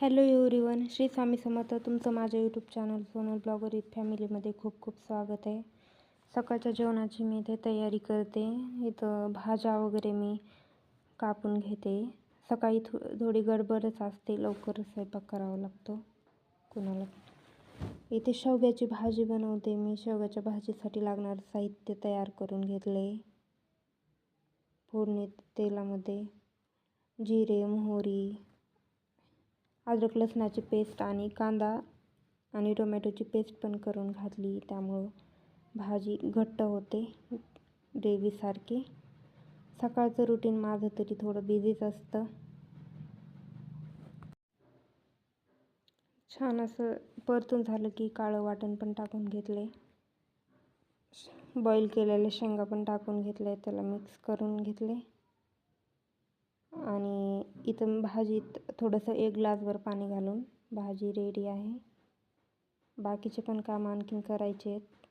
Hello everyone Shri Swami Samarth तुमचं माझ्या YouTube channel Sonal blogger इथ फॅमिलीमध्ये खूप खूप स्वागत आहे. सकाळच्या जेवणाची मी इथे तयारी करते. इथं भाज्या वगैरे मी कापून घेते. सकाळी थो थोडी गडबडच असते लवकर स्वयंपाक करावा लागतो. कुणाला? इथे शेवग्याची भाजी बनवते मी. शेवग्याच्या भाजीसाठी लागणारं साहित्य तयार करून घेतले. फोडणी तेलामध्ये जिरे मोहरी अद्रक लसणाची पेस्ट आणि कांदा आणि टोमॅटोची पेस्ट पण करून घातली. त्यामुळं भाजी घट्ट होते ग्रेव्हीसारखी. सकाळचं रुटीन माझं तरी थोडं बिझीच असतं. छान असं परतून झालं की काळं वाटण पण टाकून घेतले. बॉईल केलेले शेंगा पण टाकून घेतले त्याला मिक्स करून घेतले. इथं भाजीत थोडंसं एक ग्लासभर पाणी घालून भाजी रेडी आहे. बाकीचे पण काम आणखीन करायचे आहेत.